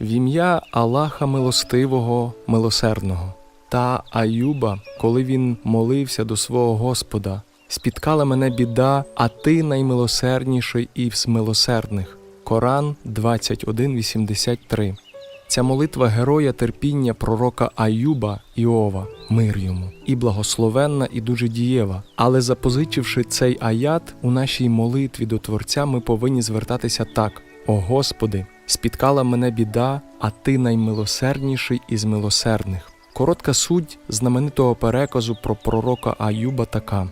В ім'я Аллаха Милостивого, Милосердного та Аюба, коли він молився до свого Господа, спіткала мене біда, а ти наймилосердніший із милосердних. Коран 21.83 Ця молитва героя терпіння пророка Аюба Іова, мир йому, і благословенна, і дуже дієва. Але запозичивши цей аят у нашій молитві до Творця, ми повинні звертатися так: О Господи, спіткала мене біда, а ти наймилосердніший із милосердних. Коротка суть знаменитого переказу про пророка Аюба така.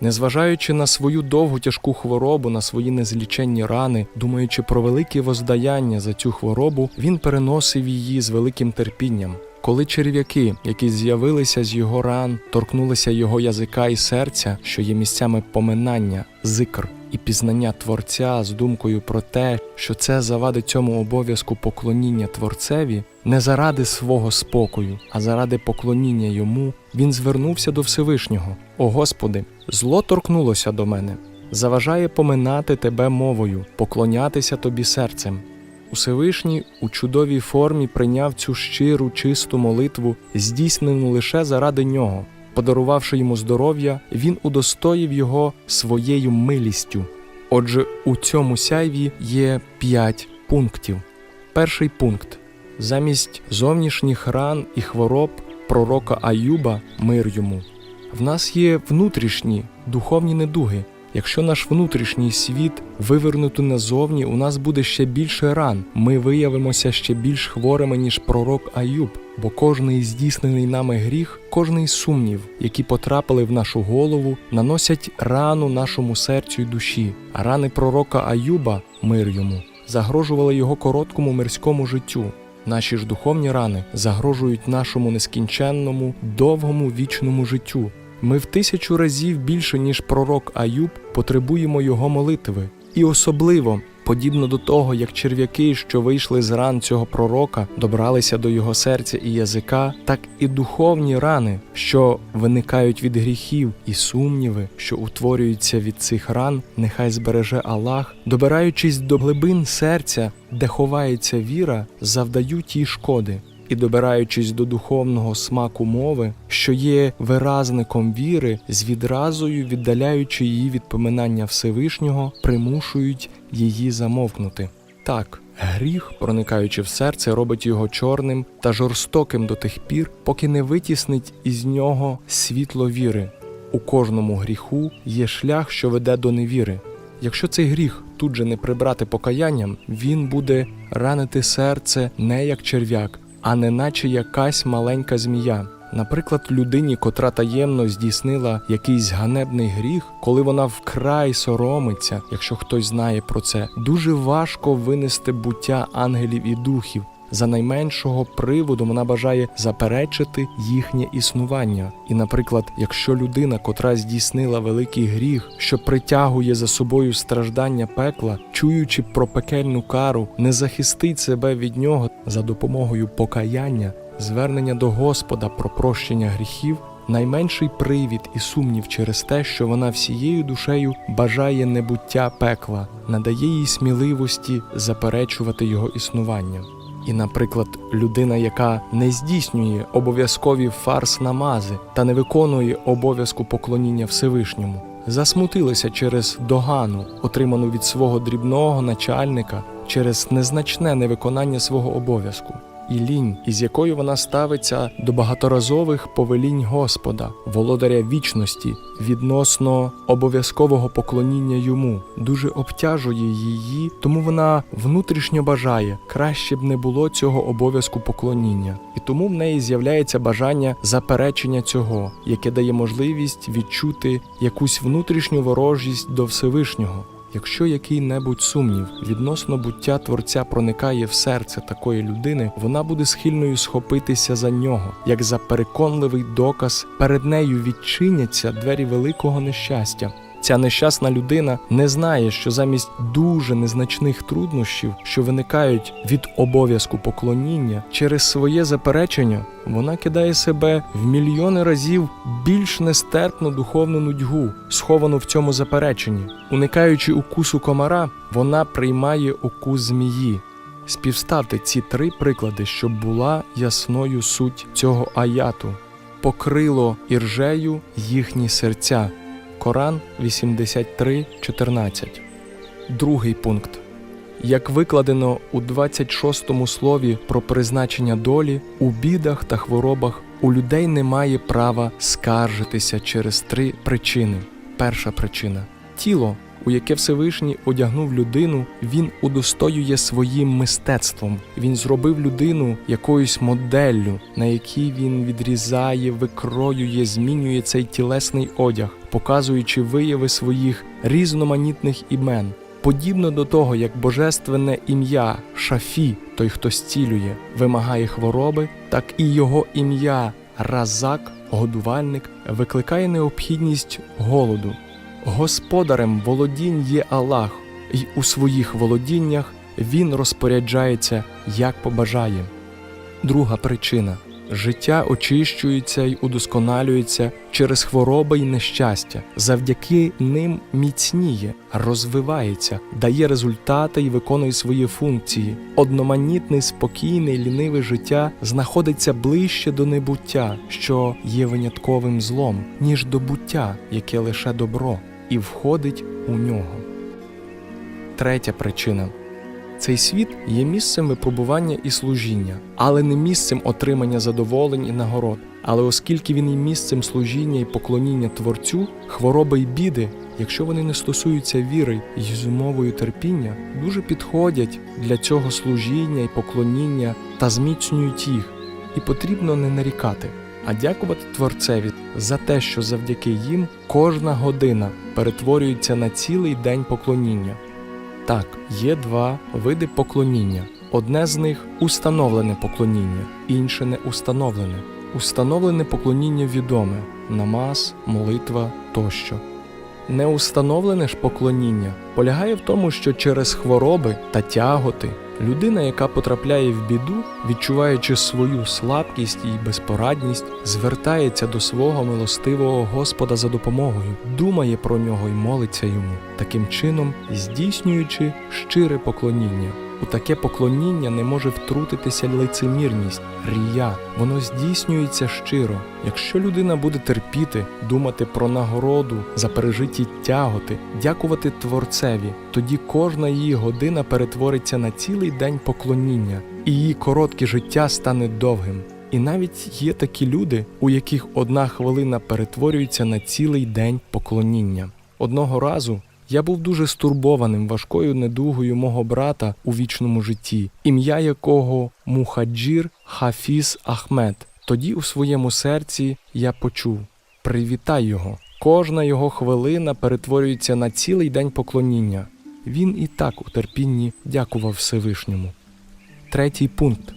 Незважаючи на свою довгу тяжку хворобу, на свої незліченні рани, думаючи про велике воздаяння за цю хворобу, він переносив її з великим терпінням. Коли черв'яки, які з'явилися з його ран, торкнулися його язика і серця, що є місцями поминання, зикр і пізнання Творця з думкою про те, що це завадить цьому обов'язку поклоніння Творцеві, не заради свого спокою, а заради поклоніння йому, він звернувся до Всевишнього. О Господи, зло торкнулося до мене, заважає поминати Тебе мовою, поклонятися Тобі серцем. Усевишній у чудовій формі прийняв цю щиру, чисту молитву, здійснену лише заради нього. Подарувавши йому здоров'я, він удостоїв його своєю милістю. Отже, у цьому сяйві є п'ять пунктів. Перший пункт: замість зовнішніх ран і хвороб пророка Аюба мир йому. В нас є внутрішні духовні недуги. Якщо наш внутрішній світ вивернути назовні, у нас буде ще більше ран. Ми виявимося ще більш хворими, ніж пророк Аюб, бо кожний здійснений нами гріх, кожний сумнів, які потрапили в нашу голову, наносять рану нашому серцю й душі. Рани пророка Аюба, мир йому, загрожували його короткому мирському життю. Наші ж духовні рани загрожують нашому нескінченному, довгому вічному життю. Ми в тисячу разів більше, ніж пророк Аюб, потребуємо його молитви. І особливо, подібно до того, як черв'яки, що вийшли з ран цього пророка, добралися до його серця і язика, так і духовні рани, що виникають від гріхів, і сумніви, що утворюються від цих ран, нехай збереже Аллах, добираючись до глибин серця, де ховається віра, завдають їй шкоди і добираючись до духовного смаку мови, що є виразником віри, з відразою віддаляючи її від поминання Всевишнього, примушують її замовкнути. Так, гріх, проникаючи в серце, робить його чорним та жорстоким до тих пір, поки не витіснить із нього світло віри. У кожному гріху є шлях, що веде до невіри. Якщо цей гріх тут же не прибрати покаянням, він буде ранити серце не як черв'як, а не наче якась маленька змія. Наприклад, людині, котра таємно здійснила якийсь ганебний гріх, коли вона вкрай соромиться, якщо хтось знає про це, дуже важко винести буття ангелів і духів. За найменшого приводу вона бажає заперечити їхнє існування. І, наприклад, якщо людина, котра здійснила великий гріх, що притягує за собою страждання пекла, чуючи про пекельну кару, не захистить себе від нього за допомогою покаяння, звернення до Господа про прощення гріхів. Найменший привід і сумнів через те, що вона всією душею бажає небуття пекла, надає їй сміливості заперечувати його існування. І, наприклад, людина, яка не здійснює обов'язкові фарс намази та не виконує обов'язку поклоніння Всевишньому, засмутилася через догану, отриману від свого дрібного начальника через незначне невиконання свого обов'язку. І лінь, із якою вона ставиться до багаторазових повелінь Господа, володаря вічності, відносно обов'язкового поклоніння йому, дуже обтяжує її, тому вона внутрішньо бажає, краще б не було цього обов'язку поклоніння, і тому в неї з'являється бажання заперечення цього, яке дає можливість відчути якусь внутрішню ворожість до Всевишнього. Якщо який-небудь сумнів відносно буття Творця проникає в серце такої людини, вона буде схильною схопитися за нього, як за переконливий доказ, перед нею відчиняться двері великого нещастя. Ця нещасна людина не знає, що замість дуже незначних труднощів, що виникають від обов'язку поклоніння, через своє заперечення вона кидає себе в мільйони разів більш нестерпну духовну нудьгу, сховану в цьому запереченні. Уникаючи укусу комара, вона приймає укус змії. Співставте ці три приклади, щоб була ясною суть цього аяту. Покрило іржею їхні серця. Коран 83.14. Другий пункт. Як викладено у 26 слові про призначення долі, у бідах та хворобах у людей немає права скаржитися через три причини. Перша причина тіло, у яке Всевишній одягнув людину, він удостоює своїм мистецтвом. Він зробив людину якоюсь моделлю, на якій він відрізає, викроює, змінює цей тілесний одяг, показуючи вияви своїх різноманітних імен. Подібно до того, як божественне ім'я Шафі, той, хто зцілює, вимагає хвороби, так і його ім'я Разак, годувальник, викликає необхідність голоду. Господарем володінь є Аллах, і у своїх володіннях він розпоряджається як побажає. Друга причина життя очищується й удосконалюється через хвороби й нещастя. Завдяки ним міцніє, розвивається, дає результати і виконує свої функції. Одноманітне, спокійне, й ліниве життя знаходиться ближче до небуття, що є винятковим злом, ніж до буття, яке лише добро, і входить у нього. Третя причина цей світ є місцем випробування і служіння, але не місцем отримання задоволень і нагород. Але оскільки він є місцем служіння і поклоніння Творцю, хвороби й біди, якщо вони не стосуються віри і з умовою терпіння, дуже підходять для цього служіння і поклоніння та зміцнюють їх, і потрібно не нарікати, а дякувати Творцеві за те, що завдяки їм кожна година перетворюється на цілий день поклоніння. Так, є два види поклоніння. Одне з них установлене поклоніння, інше не установлене. Установлене поклоніння відоме намаз, молитва тощо. Неустановлене ж поклоніння полягає в тому, що через хвороби та тяготи людина, яка потрапляє в біду, відчуваючи свою слабкість і безпорадність, звертається до свого милостивого Господа за допомогою, думає про нього і молиться йому, таким чином здійснюючи щире поклоніння. У таке поклоніння не може втрутитися лицемірність, рія. Воно здійснюється щиро. Якщо людина буде терпіти, думати про нагороду за пережиті тяготи, дякувати Творцеві, тоді кожна її година перетвориться на цілий день поклоніння, і її коротке життя стане довгим. І навіть є такі люди, у яких одна хвилина перетворюється на цілий день поклоніння. Одного разу я був дуже стурбованим важкою недугою мого брата у вічному житті, ім'я якого Мухаджір Хафіз Ахмед. Тоді у своєму серці я почув: привітай його. Кожна його хвилина перетворюється на цілий день поклоніння. Він і так у терпінні дякував Всевишньому. Третій пункт.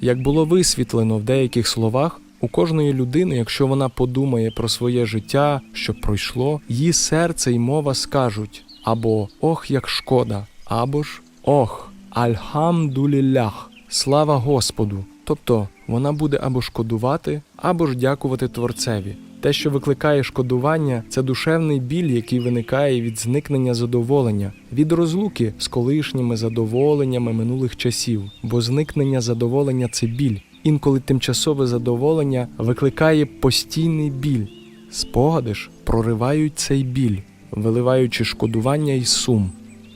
Як було висвітлено в деяких словах, у кожної людини, якщо вона подумає про своє життя, що пройшло, її серце й мова скажуть або ох, як шкода, або ж ох, альхамдулілях, слава Господу. Тобто вона буде або шкодувати, або ж дякувати Творцеві. Те, що викликає шкодування, це душевний біль, який виникає від зникнення задоволення, від розлуки з колишніми задоволеннями минулих часів, бо зникнення задоволення це біль. Інколи тимчасове задоволення викликає постійний біль. Спогади ж проривають цей біль, виливаючи шкодування і сум.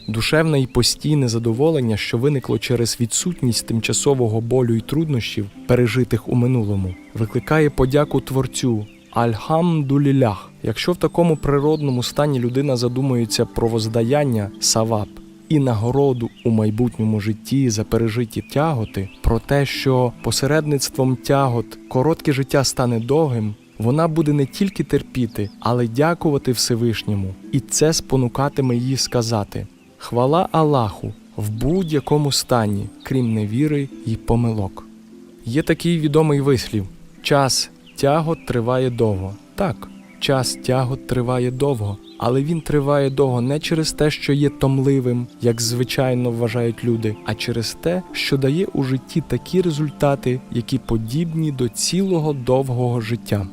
Душевне і постійне задоволення, що виникло через відсутність тимчасового болю і труднощів, пережитих у минулому, викликає подяку Творцю Альхамдулілях. Якщо в такому природному стані людина задумується про воздаяння саваб і нагороду у майбутньому житті за пережиті тяготи, про те, що посередництвом тягот коротке життя стане довгим, вона буде не тільки терпіти, але дякувати Всевишньому, і це спонукатиме її сказати: Хвала Аллаху в будь-якому стані, крім невіри й помилок. Є такий відомий вислів: час тягот триває довго. Так, час тягот триває довго, але він триває довго не через те, що є томливим, як звичайно вважають люди, а через те, що дає у житті такі результати, які подібні до цілого довгого життя.